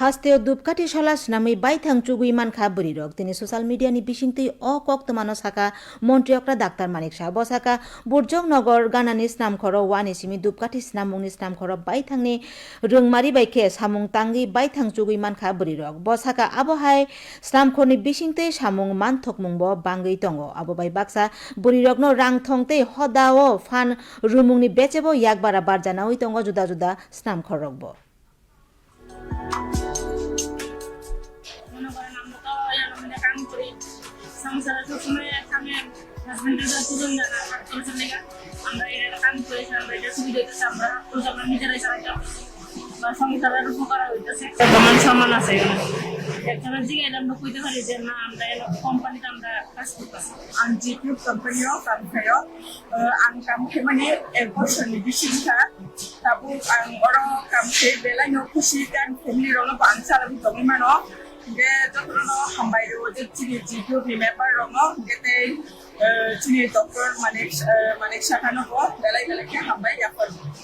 হাস্তেও দুপকাঠি সলাস নামে বাইথাং চুগুই মানখা বরিরক তিনি সোশ্যাল মিডিয়ানি বিসিংতই অ কক্তমানো সাকা মন্ত্রিয়করা ডাক্তার মানিক শাহ বসাকা বুর্জক নগর গানানি স্নাম খর ওয়ানি সিমি দুপকাঠি স্নামুংনি স্নাম খর বাইথাংনি রোংমারি বাইকে সামুং তাঙ্গি বাইথাং চুগুই মানখা বরিরক বসাকা আবহাই স্নাম খরনি বিসিংতই সামুং মানথকমুংব বাঙ্গই তঙ্গ। আববাই বাক্সা বরিরকনো রাং থংতই হদাও ফান রুমুংনি বেচেব ইয়াকবারা বারজানা ওই তঙ্গ, জুদা জুদা স্নাম খরকব মনে সংসারে সবসময় স্বামী হাজবেন্ডের কাছে তুলন জানা খরচের লেগে আমরা এটা কাম করি আমরা এটা সুবিধা হইতেছে আমরা খরচ আমরা নিজেরাই চালাইতে পারি। বা সংসারের উপকার হইতেছে। সমান সমান আছে এখানে একজনের দিকে এটা আমরা কইতে পারি যে না আমরা কোম্পানিতে আমরা কাজ করতেছি। no bang sala bi tomi mano ge jotro no hambai ro je chini